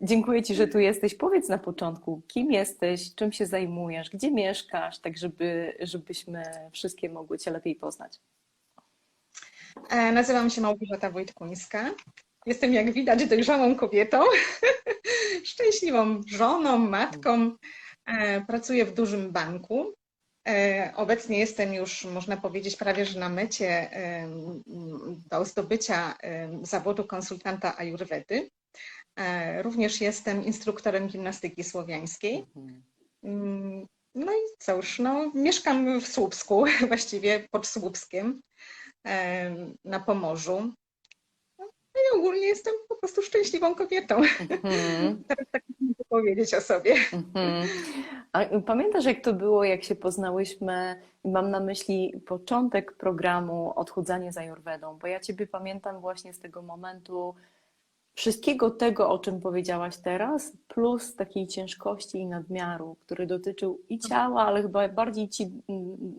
Dziękuję Ci, że tu jesteś. Powiedz na początku, kim jesteś, czym się zajmujesz, gdzie mieszkasz, tak żeby, żebyśmy wszystkie mogły Cię lepiej poznać. E, Nazywam się Małgorzata Wojtkuńska. Jestem, jak widać, dojrzałą kobietą, szczęśliwą żoną, matką. E, Pracuję w dużym banku. E, Obecnie jestem już, można powiedzieć, prawie że na mecie do zdobycia zawodu konsultanta Ayurvedy. E, Również jestem instruktorem gimnastyki słowiańskiej. Mm, No i cóż, no, mieszkam w Słupsku, właściwie pod Słupskiem, em, na Pomorzu. No i ogólnie jestem po prostu szczęśliwą kobietą. Mhm, Teraz tak mogę powiedzieć o sobie. mhm. A pamiętasz, jak to było, jak się poznałyśmy? Mam na myśli początek programu Odchudzanie za Ajurwedą, bo ja Ciebie pamiętam właśnie z tego momentu wszystkiego tego, o czym powiedziałaś teraz, plus takiej ciężkości i nadmiaru, który dotyczył i ciała, ale chyba bardziej ci,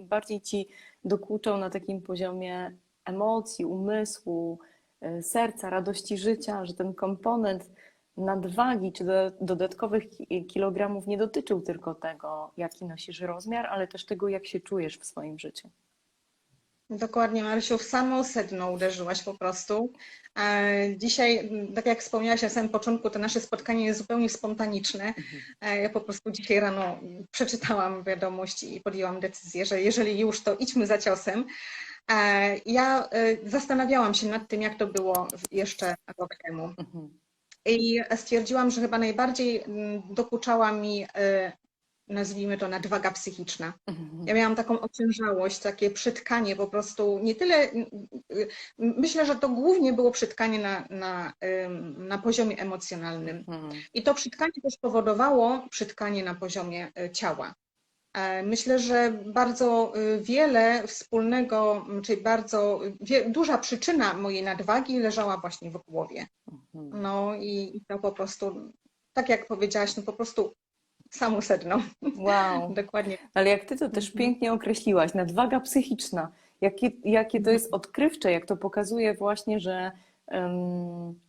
bardziej ci dokuczał na takim poziomie emocji, umysłu, y, serca, radości życia, że ten komponent nadwagi czy do, dodatkowych ki- kilogramów nie dotyczył tylko tego, jaki nosisz rozmiar, ale też tego, jak się czujesz w swoim życiu. Dokładnie, Marysiu, w samo sedno uderzyłaś po prostu. E, Dzisiaj, m, tak jak wspomniałaś na samym początku, to nasze spotkanie jest zupełnie spontaniczne. E, Ja po prostu dzisiaj rano przeczytałam wiadomość i podjęłam decyzję, że jeżeli już, to idźmy za ciosem. E, Ja zastanawiałam się nad tym, jak to było jeszcze rok temu. Mhm. I stwierdziłam, że chyba najbardziej m, dokuczała mi, nazwijmy to, nadwaga psychiczna. Mhm. Ja miałam taką ociężałość, takie przytkanie po prostu, nie tyle, myślę, że to głównie było przytkanie na, na, na poziomie emocjonalnym. Mhm. I to przytkanie też powodowało przytkanie na poziomie y, ciała. E, Myślę, że bardzo y, wiele wspólnego, czyli bardzo wie, duża przyczyna mojej nadwagi leżała właśnie w głowie. Mhm. No i, i to po prostu, tak jak powiedziałaś, no po prostu samo sedno. Wow. Dokładnie. Ale jak ty to też Mhm. pięknie określiłaś, nadwaga psychiczna, jakie, jakie to jest odkrywcze, jak to pokazuje właśnie, że em,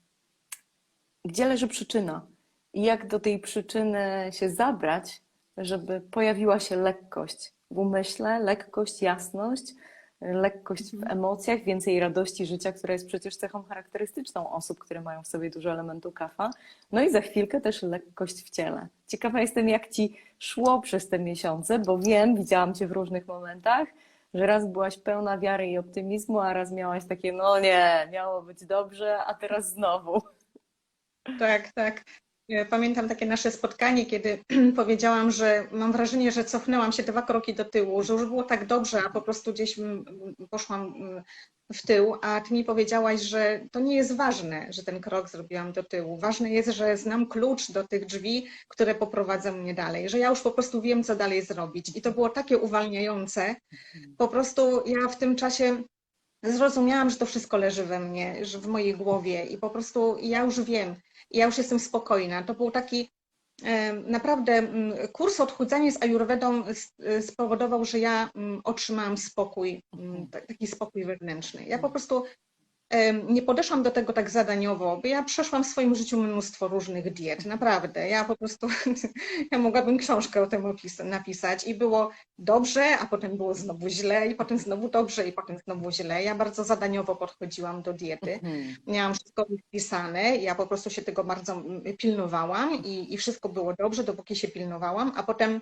gdzie leży przyczyna i jak do tej przyczyny się zabrać, żeby pojawiła się lekkość w umyśle, lekkość, jasność, lekkość w emocjach, więcej radości życia, która jest przecież cechą charakterystyczną osób, które mają w sobie dużo elementu kafa. No i za chwilkę też lekkość w ciele. Ciekawa jestem, jak ci szło przez te miesiące, bo wiem, widziałam cię w różnych momentach, że raz byłaś pełna wiary i optymizmu, a raz miałaś takie, no nie, miało być dobrze, a teraz znowu. Tak, tak. E, Pamiętam takie nasze spotkanie, kiedy powiedziałam, że mam wrażenie, że cofnęłam się dwa kroki do tyłu, że już było tak dobrze, a po prostu gdzieś mm, poszłam mm, w tył, a ty mi powiedziałaś, że to nie jest ważne, że ten krok zrobiłam do tyłu. Ważne jest, że znam klucz do tych drzwi, które poprowadzą mnie dalej, że ja już po prostu wiem, co dalej zrobić. I to było takie uwalniające. Po prostu ja w tym czasie zrozumiałam, że to wszystko leży we mnie, że w mojej głowie i po prostu ja już wiem, ja już jestem spokojna. To był taki naprawdę kurs odchudzania z Ajurwedą s- e, spowodował, że ja otrzymałam spokój, ta- taki spokój wewnętrzny. Ja po prostu nie podeszłam do tego tak zadaniowo, bo ja przeszłam w swoim życiu mnóstwo różnych diet, naprawdę. Ja po prostu, ja mogłabym książkę o tym napisać i było dobrze, a potem było znowu źle i potem znowu dobrze i potem znowu źle. Ja bardzo zadaniowo podchodziłam do diety. Mhm. Miałam wszystko wpisane, ja po prostu się tego bardzo mm, pilnowałam i, i wszystko było dobrze, dopóki się pilnowałam, a potem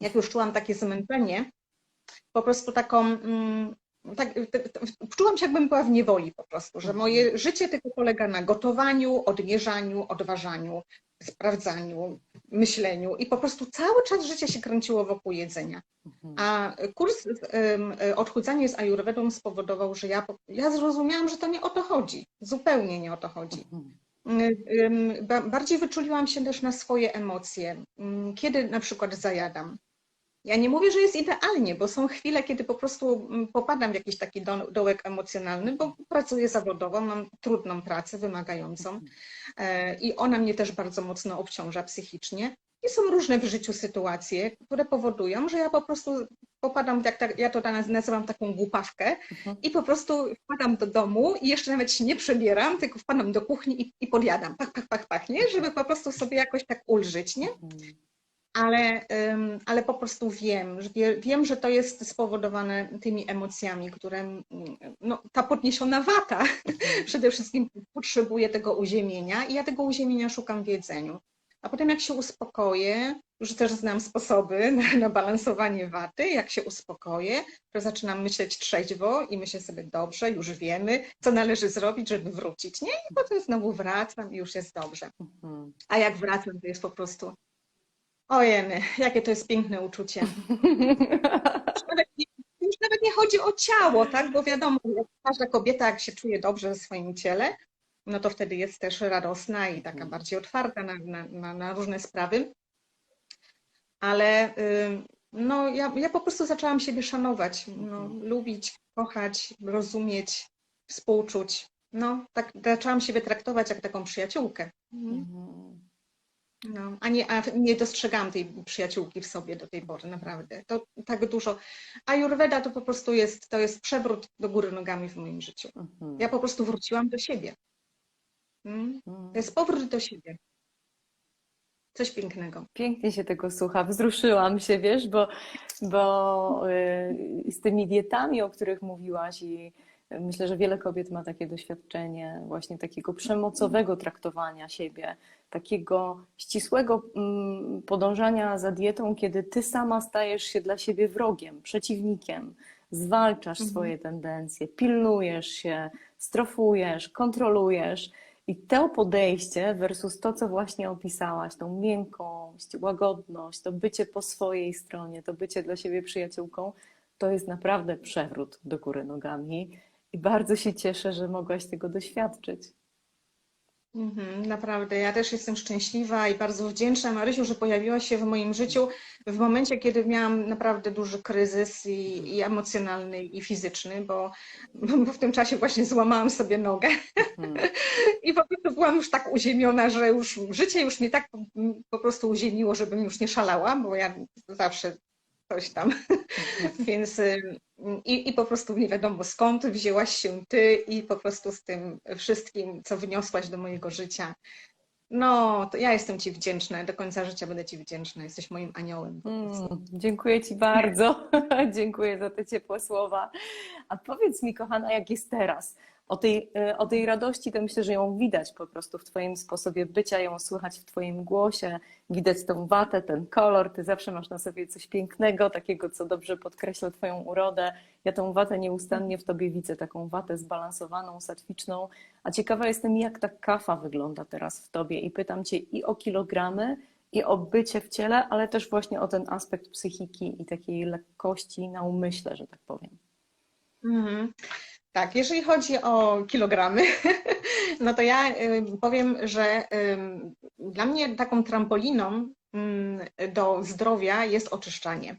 jak już czułam takie zmęczenie, po prostu taką, mm, tak, t- t- czułam się jakbym była w niewoli po prostu, że moje życie tylko polega na gotowaniu, odmierzaniu, odważaniu, sprawdzaniu, myśleniu i po prostu cały czas życie się kręciło wokół jedzenia. Mhm. A kurs um, odchudzanie z Ajurwedą spowodował, że ja, ja zrozumiałam, że to nie o to chodzi. Zupełnie nie o to chodzi. Mhm. Ba- Bardziej wyczuliłam się też na swoje emocje, ym, kiedy na przykład zajadam. Ja nie mówię, że jest idealnie, bo są chwile, kiedy po prostu ym, popadam w jakiś taki do, dołek emocjonalny, bo pracuję zawodowo, mam trudną pracę, wymagającą e, i ona mnie też bardzo mocno obciąża psychicznie. I są różne w życiu sytuacje, które powodują, że ja po prostu popadam, jak tak, ja to nazywam taką głupawkę Mhm. i po prostu wpadam do domu i jeszcze nawet się nie przebieram, tylko wpadam do kuchni i, i podjadam, pach, pach, pach, pach, nie? Żeby po prostu sobie jakoś tak ulżyć, nie? Ale, ale po prostu wiem, że wie, wiem, że to jest spowodowane tymi emocjami, które mm, no, ta podniesiona wata przede wszystkim potrzebuje tego uziemienia i ja tego uziemienia szukam w jedzeniu. A potem jak się uspokoję, już też znam sposoby na, na balansowanie waty, jak się uspokoję, to zaczynam myśleć trzeźwo i myślę sobie, dobrze, już wiemy, co należy zrobić, żeby wrócić, nie? I potem znowu wracam i już jest dobrze. Mhm. A jak wracam, to jest po prostu ojeny, jakie to jest piękne uczucie. Już nawet nie, chodzi o ciało, tak? Bo wiadomo, każda kobieta, jak się czuje dobrze w swoim ciele, no to wtedy jest też radosna i taka bardziej otwarta na, na, na, różne sprawy. Ale ym, no, ja, ja po prostu zaczęłam siebie szanować, no, lubić, kochać, rozumieć, współczuć. No, tak zaczęłam siebie traktować jak taką przyjaciółkę. Mhm. No, a nie, a nie dostrzegałam tej przyjaciółki w sobie do tej pory, naprawdę. To tak dużo. Ayurveda to po prostu jest, to jest przewrót do góry nogami w moim życiu. Mhm. Ja po prostu wróciłam do siebie. Mm? Mhm. To jest powrót do siebie. Coś pięknego. Pięknie się tego słucha, wzruszyłam się, wiesz, bo, bo y, z tymi dietami, o których mówiłaś i myślę, że wiele kobiet ma takie doświadczenie właśnie takiego przemocowego traktowania siebie, takiego ścisłego mm, podążania za dietą, kiedy ty sama stajesz się dla siebie wrogiem, przeciwnikiem, zwalczasz Mhm. swoje tendencje, pilnujesz się, strofujesz, kontrolujesz. I to podejście versus to, co właśnie opisałaś, tą miękkość, łagodność, to bycie po swojej stronie, to bycie dla siebie przyjaciółką, to jest naprawdę przewrót do góry nogami. I bardzo się cieszę, że mogłaś tego doświadczyć. Mhm, naprawdę, ja też jestem szczęśliwa i bardzo wdzięczna Marysiu, że pojawiłaś się w moim życiu w momencie, kiedy miałam naprawdę duży kryzys i, i emocjonalny, i fizyczny, bo, bo w tym czasie właśnie złamałam sobie nogę Mhm. i po prostu byłam już tak uziemiona, że już życie już mnie tak po, po prostu uziemiło, żebym już nie szalała, bo ja zawsze coś tam. Więc i, i po prostu nie wiadomo skąd wzięłaś się ty i po prostu z tym wszystkim, co wniosłaś do mojego życia. No, to ja jestem ci wdzięczna, do końca życia będę ci wdzięczna. Jesteś moim aniołem. Mm, dziękuję Ci bardzo. dziękuję za te ciepłe słowa. A powiedz mi, kochana, jak jest teraz? O tej, y, o tej radości to myślę, że ją widać po prostu w Twoim sposobie bycia, ją słychać w Twoim głosie, widać tą watę, ten kolor. Ty zawsze masz na sobie coś pięknego, takiego, co dobrze podkreśla Twoją urodę. Ja tą watę nieustannie w Tobie widzę, taką watę zbalansowaną, satwiczną. A ciekawa jestem, jak ta kafa wygląda teraz w Tobie i pytam Cię i o kilogramy, i o bycie w ciele, ale też właśnie o ten aspekt psychiki i takiej lekkości na umyśle, że tak powiem. Mhm. Tak, jeżeli chodzi o kilogramy, no to ja y, powiem, że dla mnie taką trampoliną do zdrowia jest oczyszczanie.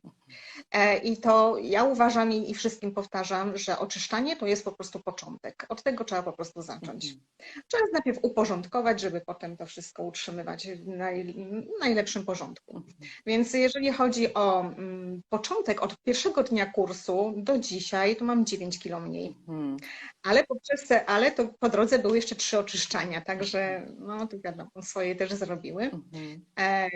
E, I to ja uważam i wszystkim powtarzam, że oczyszczanie to jest po prostu początek. Od tego trzeba po prostu zacząć. Trzeba najpierw uporządkować, żeby potem to wszystko utrzymywać w naj, najlepszym porządku. Więc jeżeli chodzi o mm, początek, od pierwszego dnia kursu do dzisiaj, to mam 9 kilo mniej. Mhm. Ale poprzez te, ale to po drodze były jeszcze trzy oczyszczania, także no to wiadomo, swoje też zrobiły. Mhm. E,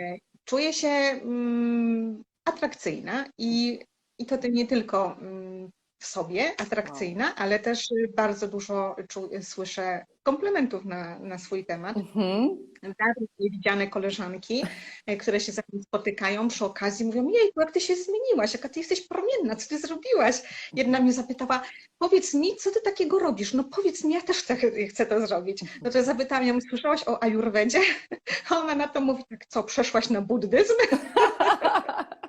czuję się mm, atrakcyjna i, i to nie tylko mm, w sobie atrakcyjna, ale też bardzo dużo czu, słyszę komplementów na, na swój temat. Mhm. Dawno niewidziane koleżanki, e, które się ze mną spotykają przy okazji, mówią, jejku, jak ty się zmieniłaś, jaka ty jesteś promienna, co ty zrobiłaś? Jedna mnie zapytała, powiedz mi, co ty takiego robisz? No powiedz mi, ja też tak chcę to zrobić. No to ja zapytałam ją, słyszałaś o ajurwedzie? A ona na to mówi, tak co, przeszłaś na buddyzm?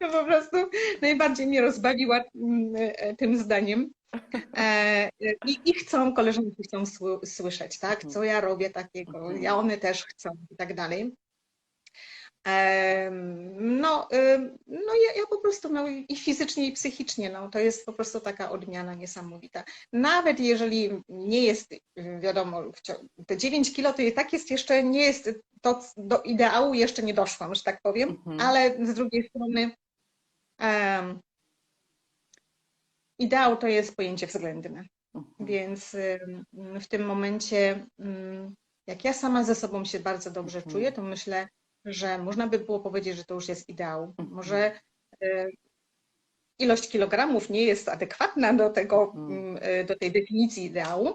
To po prostu najbardziej mnie rozbawiła mm, e, tym zdaniem. E, I, I chcą, koleżanki chcą sły- słyszeć, tak, co ja robię takiego, ja one też chcą i tak dalej. No, no ja, ja po prostu, no i fizycznie i psychicznie, no to jest po prostu taka odmiana niesamowita. Nawet jeżeli nie jest, wiadomo, te 9 kilo to i tak jest jeszcze, nie jest to do ideału jeszcze nie doszłam, że tak powiem, Mhm. ale z drugiej strony Em, Ideał to jest pojęcie względne, Mhm. więc ym, w tym momencie, ym, jak ja sama ze sobą się bardzo dobrze Mhm. czuję, to myślę, że można by było powiedzieć, że to już jest ideał. Mhm. Może y, ilość kilogramów nie jest adekwatna do tego, Mhm. ym, y, do tej definicji ideału,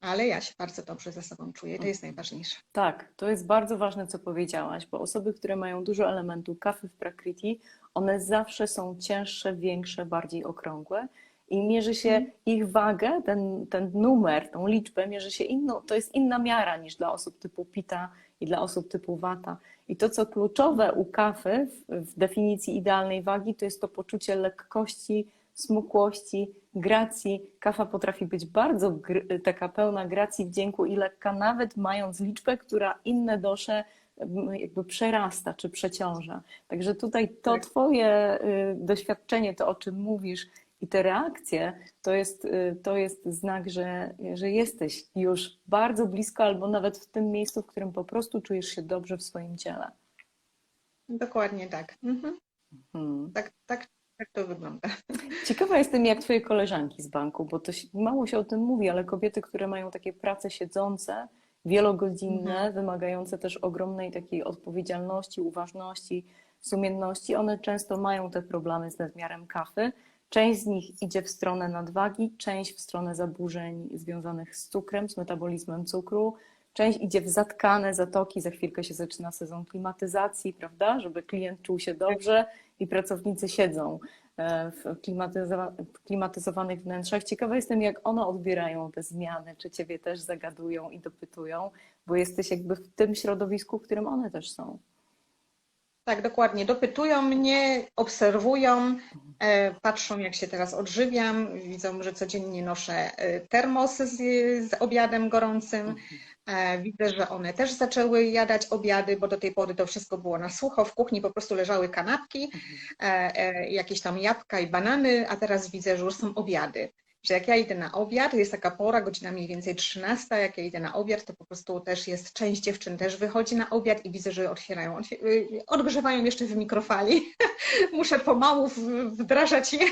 ale ja się bardzo dobrze ze sobą czuję. To jest Mhm. najważniejsze. Tak, to jest bardzo ważne, co powiedziałaś, bo osoby, które mają dużo elementów kafy w Prakriti, one zawsze są cięższe, większe, bardziej okrągłe i mierzy się ich wagę, ten, ten numer, tą liczbę, mierzy się inną, to jest inna miara niż dla osób typu pita i dla osób typu wata. I to, co kluczowe u kafy w, definicji idealnej wagi, to jest to poczucie lekkości, smukłości, gracji. Kawa potrafi być bardzo taka pełna gracji, wdzięku i lekka, nawet mając liczbę, która inne dosze jakby przerasta czy przeciąża. Także tutaj to Tak. Twoje y, doświadczenie, to o czym mówisz i te reakcje, to jest, y, to jest znak, że, że jesteś już bardzo blisko albo nawet w tym miejscu, w którym po prostu czujesz się dobrze w swoim ciele. Dokładnie tak. Mhm. Hmm. Tak, tak, tak to wygląda. Ciekawa jestem, jak twoje koleżanki z banku, bo to się, mało się o tym mówi, ale kobiety, które mają takie prace siedzące, wielogodzinne, Mhm. wymagające też ogromnej takiej odpowiedzialności, uważności, sumienności, one często mają te problemy z nadmiarem kafy. Część z nich idzie w stronę nadwagi, część w stronę zaburzeń związanych z cukrem, z metabolizmem cukru, część idzie w zatkane zatoki, za chwilkę się zaczyna sezon klimatyzacji, prawda, żeby klient czuł się dobrze i pracownicy siedzą e, w klimatyzowa- klimatyzowanych wnętrzach. Ciekawa jestem, jak one odbierają te zmiany, czy ciebie też zagadują i dopytują, bo jesteś jakby w tym środowisku, w którym one też są. Tak, dokładnie. Dopytują mnie, obserwują, e, patrzą, jak się teraz odżywiam, widzą, że codziennie noszę e, termos z, z obiadem gorącym. E, Widzę, że one też zaczęły jadać obiady, bo do tej pory to wszystko było na sucho. W kuchni po prostu leżały kanapki, jakieś tam jabłka i banany, a teraz widzę, że już są obiady. Że jak ja idę na obiad, jest taka pora, godzina mniej więcej 13, jak ja idę na obiad, to po prostu też jest, część dziewczyn też wychodzi na obiad i widzę, że otwierają, otwier- y, odgrzewają jeszcze w mikrofali. Muszę pomału wdrażać je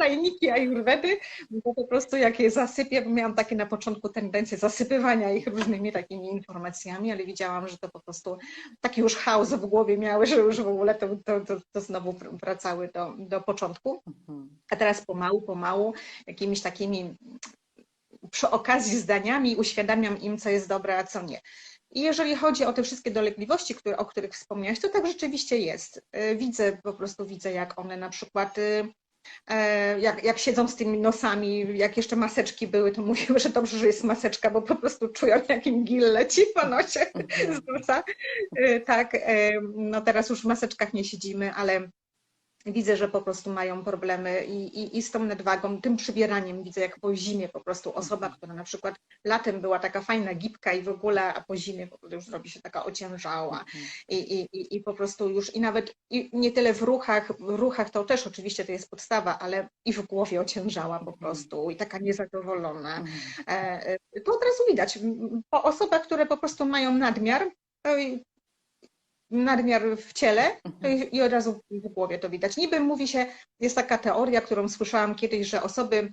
tajniki ajurwedy, bo po prostu jak je zasypię, bo miałam takie na początku tendencje zasypywania ich różnymi takimi informacjami, ale widziałam, że to po prostu taki już chaos w głowie miały, że już w ogóle to, to, to, to znowu wracały do, do początku. Mhm. A teraz pomału, pomału, jakimiś takimi przy okazji zdaniami uświadamiam im, co jest dobre, a co nie. I jeżeli chodzi o te wszystkie dolegliwości, które, o których wspomniałaś, to tak rzeczywiście jest. Y, Widzę, po prostu widzę, jak one na przykład, y, jak, jak siedzą z tymi nosami, jak jeszcze maseczki były, to mówiły, że dobrze, że jest maseczka, bo po prostu czują, jak im gil leci po nosie z nosa. Y, Tak, e, no teraz już w maseczkach nie siedzimy, ale widzę, że po prostu mają problemy i, i, i z tą nadwagą, tym przybieraniem. Widzę, jak po zimie po prostu osoba, która na przykład latem była taka fajna, gibka i w ogóle, a po zimie po prostu już robi się taka ociężała i, i, i, i po prostu już i nawet i nie tyle w ruchach, w ruchach to też oczywiście to jest podstawa, ale i w głowie ociężała po prostu i taka niezadowolona. Mhm. E, e, To od razu widać. Po osobach, które po prostu mają nadmiar, nadmiar w ciele, to i, od razu w głowie to widać. Niby mówi się, jest taka teoria, którą słyszałam kiedyś, że osoby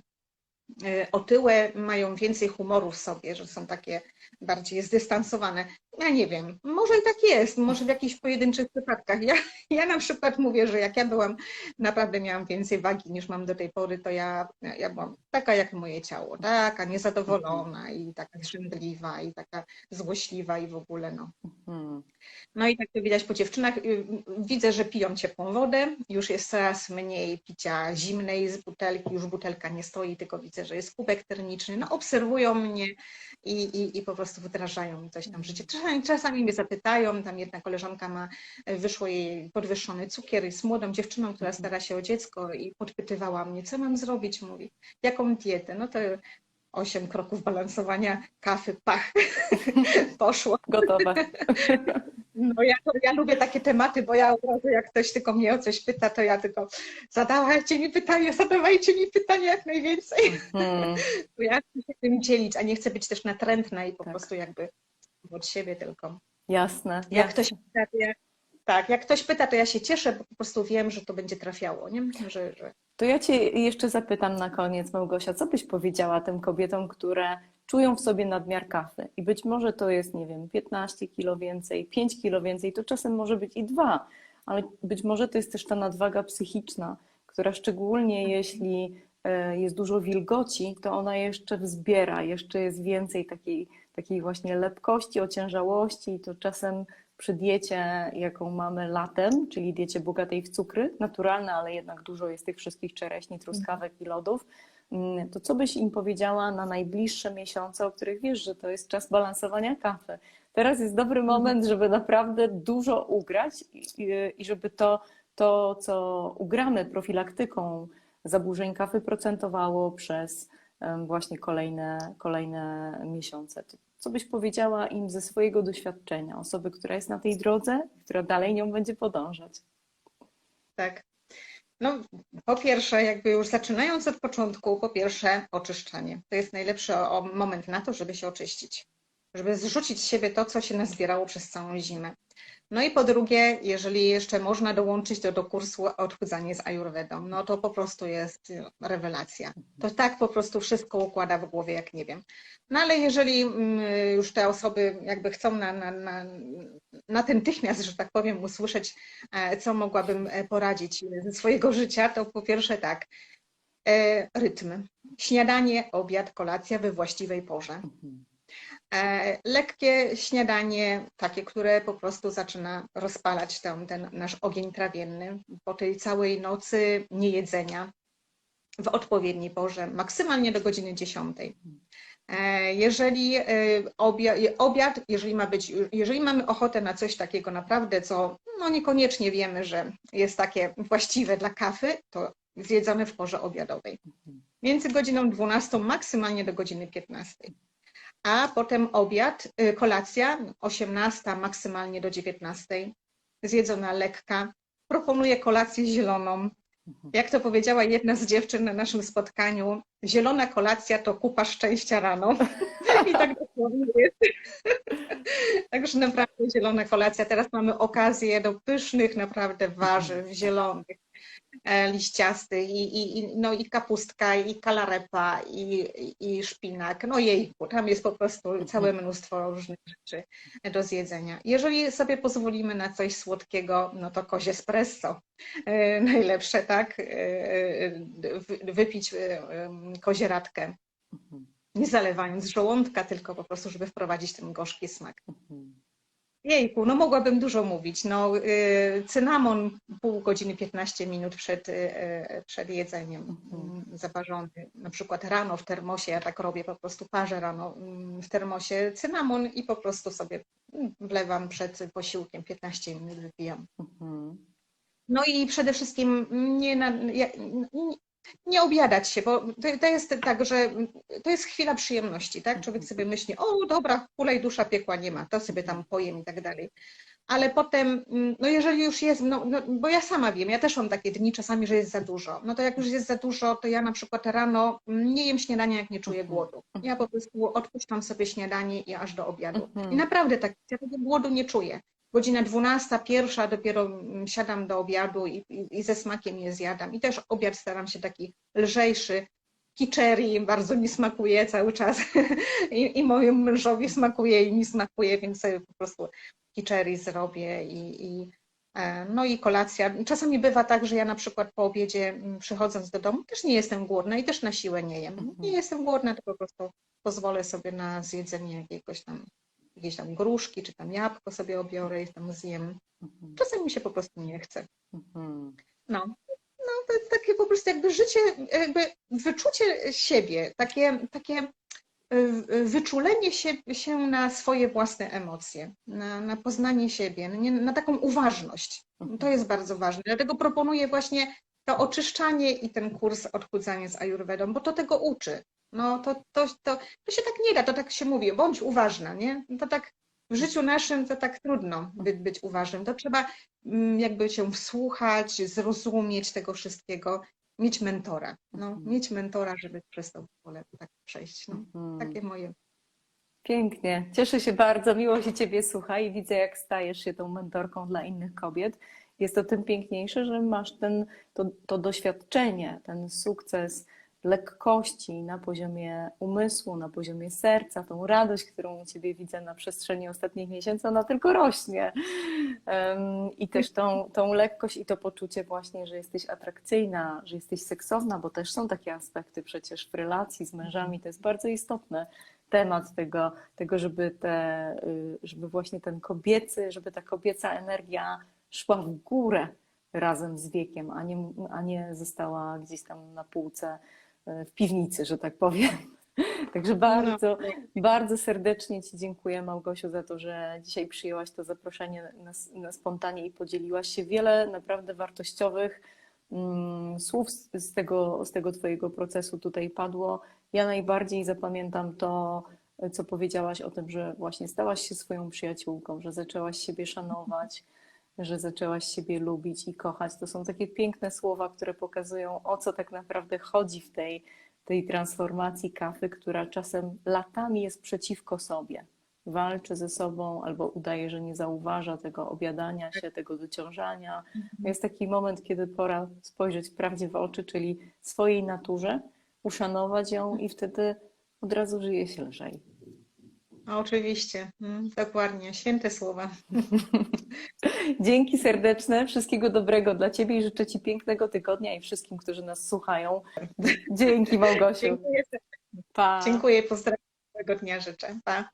e, otyłe mają więcej humoru w sobie, że są takie bardziej zdystansowane. Ja nie wiem, może i tak jest, może w jakichś pojedynczych przypadkach. Ja, ja na przykład mówię, że jak ja byłam, naprawdę miałam więcej wagi niż mam do tej pory, to ja, ja byłam taka jak moje ciało, taka niezadowolona i taka zrzędliwa i taka złośliwa i w ogóle no. Mhm. No i tak to widać po dziewczynach. Y, Widzę, że piją ciepłą wodę. Już jest coraz mniej picia zimnej z butelki. Już butelka nie stoi, tylko widzę, że jest kubek termiczny. No obserwują mnie i, i, i po prostu wdrażają mi coś tam w życie. Czasami, czasami mnie zapytają, tam jedna koleżanka ma, wyszło jej podwyższony cukier, jest młodą dziewczyną, która stara się o dziecko i podpytywała mnie, co mam zrobić, mówi, jaką dietę? No to osiem kroków balansowania, kafy, pach, poszło. Gotowe. No ja, ja lubię takie tematy, bo ja od razu jak ktoś tylko mnie o coś pyta, to ja tylko zadawajcie mi pytanie, zadawajcie mi pytanie jak najwięcej. Mhm. Bo ja chcę się tym dzielić, a nie chcę być też natrętna i po Tak. prostu jakby od siebie tylko. Jasne. Jak jasne. ktoś pyta, to ja, tak, jak ktoś pyta, to ja się cieszę, bo po prostu wiem, że to będzie trafiało, nie? Że, że... To ja Cię jeszcze zapytam na koniec, Małgosia, co byś powiedziała tym kobietom, które czują w sobie nadmiar kawy. I być może to jest, nie wiem, 15 kilo więcej, 5 kilo więcej, to czasem może być i dwa, ale być może to jest też ta nadwaga psychiczna, która szczególnie jeśli e, jest dużo wilgoci, to ona jeszcze wzbiera, jeszcze jest więcej takiej, takiej właśnie lepkości, ociężałości i to czasem przy diecie, jaką mamy latem, czyli diecie bogatej w cukry, naturalne, ale jednak dużo jest tych wszystkich czereśni, truskawek i lodów, to co byś im powiedziała na najbliższe miesiące, o których wiesz, że to jest czas balansowania kawy? Teraz jest dobry moment, żeby naprawdę dużo ugrać i, i żeby to, to, co ugramy profilaktyką zaburzeń kawy procentowało przez właśnie kolejne, kolejne miesiące. Co byś powiedziała im ze swojego doświadczenia, osoby, która jest na tej drodze, która dalej nią będzie podążać? Tak. No, po pierwsze, jakby już zaczynając od początku, po pierwsze oczyszczanie. To jest najlepszy moment na to, żeby się oczyścić, żeby zrzucić z siebie to, co się nazbierało przez całą zimę. No i po drugie, jeżeli jeszcze można dołączyć do, do kursu odchudzanie z Ayurvedą, no to po prostu jest y, rewelacja. To tak po prostu wszystko układa w głowie, jak nie wiem. No ale jeżeli mm, już te osoby jakby chcą na, na, na, natychmiast, że tak powiem, usłyszeć, e, co mogłabym e, poradzić ze swojego życia, to po pierwsze tak, e, rytm. Śniadanie, obiad, kolacja we właściwej porze. E, Lekkie śniadanie, takie, które po prostu zaczyna rozpalać ten, ten nasz ogień trawienny po tej całej nocy niejedzenia w odpowiedniej porze, maksymalnie do godziny 10. E, Jeżeli e, obia- obiad, jeżeli ma być, jeżeli mamy ochotę na coś takiego naprawdę, co no niekoniecznie wiemy, że jest takie właściwe dla kawy, to zjedzone w porze obiadowej. Między godziną 12 maksymalnie do godziny 15 a potem obiad, y, kolacja 18, maksymalnie do 19, zjedzona lekka. Proponuję kolację zieloną. Jak to powiedziała jedna z dziewczyn na naszym spotkaniu, zielona kolacja to kupa szczęścia rano. I tak dosłownie jest. Także naprawdę zielona kolacja. Teraz mamy okazję do pysznych naprawdę warzyw zielonych e, liściasty i, i, no i kapustka, i kalarepa, i, i szpinak. No jejku, tam jest po prostu całe mnóstwo różnych rzeczy do zjedzenia. Jeżeli sobie pozwolimy na coś słodkiego, no to kozie espresso e, najlepsze, tak? E, wy- Wypić kozieradkę, nie zalewając żołądka, tylko po prostu, żeby wprowadzić ten gorzki smak. Jejku, no mogłabym dużo mówić. No, y, cynamon pół godziny, 15 minut przed, y, y, przed jedzeniem Mhm. mm, zaparzony. Na przykład rano w termosie, ja tak robię, po prostu parzę rano mm, w termosie cynamon i po prostu sobie mm, wlewam przed posiłkiem, 15 minut wypijam. No i przede wszystkim nie, na, ja- nie, obiadać się, bo to, to jest tak, że to jest chwila przyjemności, tak? Człowiek sobie myśli, o dobra, kula i dusza piekła nie ma, to sobie tam pojem i tak dalej. Ale potem, mm, no jeżeli już jest, no, no, bo ja sama wiem, ja też mam takie dni czasami, że jest za dużo. No to jak już jest za dużo, to ja na przykład rano mm, nie jem śniadania, jak nie czuję Mhm. głodu. Ja po prostu odpuszczam sobie śniadanie i aż do obiadu. Mhm. I naprawdę tak, ja tego głodu nie czuję godzina 12, pierwsza, dopiero mm, siadam do obiadu i, i, i ze smakiem je zjadam. I też obiad staram się taki lżejszy. Kiczeri bardzo mi smakuje cały czas I, i mojemu mężowi smakuje i mi smakuje, więc sobie po prostu kiczeri zrobię i, i e, no i kolacja. Czasami bywa tak, że ja na przykład po obiedzie mm, przychodząc do domu też nie jestem głodna i też na siłę nie jem. Mhm. Nie jestem głodna, to po prostu pozwolę sobie na zjedzenie jakiegoś tam jakieś tam gruszki, czy tam jabłko sobie obiorę i tam zjem. Czasem mi się po prostu nie chce. No, no to jest takie po prostu jakby życie, jakby wyczucie siebie, takie, takie y, wyczulenie się, się na swoje własne emocje, na, na poznanie siebie, na, na taką uważność. To jest bardzo ważne. Dlatego proponuję właśnie to oczyszczanie i ten kurs odchudzania z Ayurvedą, bo to tego uczy. No to, to, to, to się tak nie da, to tak się mówi, bądź uważna, nie? To tak w życiu naszym to tak trudno być, być uważnym. To trzeba mm, jakby się wsłuchać, zrozumieć tego wszystkiego, mieć mentora. No, Mhm. mieć mentora, żeby przez to w ogóle tak przejść. No, takie moje Pięknie. Cieszę się bardzo, miło się Ciebie słucha i widzę, jak stajesz się tą mentorką dla innych kobiet. Jest to tym piękniejsze, że masz ten, to, to doświadczenie, ten sukces lekkości na poziomie umysłu, na poziomie serca, tą radość, którą u Ciebie widzę na przestrzeni ostatnich miesięcy, ona tylko rośnie. I też tą, tą lekkość i to poczucie właśnie, że jesteś atrakcyjna, że jesteś seksowna, bo też są takie aspekty przecież w relacji z mężami, to jest bardzo istotne temat tego, tego żeby, te, y, żeby właśnie ten kobiecy, żeby ta kobieca energia szła w górę razem z wiekiem, a nie, a nie została gdzieś tam na półce w piwnicy, że tak powiem. Także bardzo, bardzo serdecznie Ci dziękuję, Małgosiu, za to, że dzisiaj przyjęłaś to zaproszenie na, na spontanie i podzieliłaś się wiele naprawdę wartościowych mm, słów z, z, tego, z tego Twojego procesu tutaj padło. Ja najbardziej zapamiętam to, co powiedziałaś o tym, że właśnie stałaś się swoją przyjaciółką, że zaczęłaś siebie szanować, że zaczęłaś siebie lubić i kochać. To są takie piękne słowa, które pokazują, o co tak naprawdę chodzi w tej, tej transformacji kafy, która czasem latami jest przeciwko sobie. Walczy ze sobą albo udaje, że nie zauważa tego obiadania się, tego dociążania. Jest taki moment, kiedy pora spojrzeć prawdzie w oczy, czyli swojej naturze, uszanować ją i wtedy od razu żyje się lżej. No, oczywiście, mm, dokładnie, święte słowa. Dzięki serdeczne, wszystkiego dobrego dla Ciebie i życzę Ci pięknego tygodnia i wszystkim, którzy nas słuchają. Dzięki Małgosiu. Dziękuję, Pa. dziękuję pozdrawiam, miłego dnia życzę. Pa.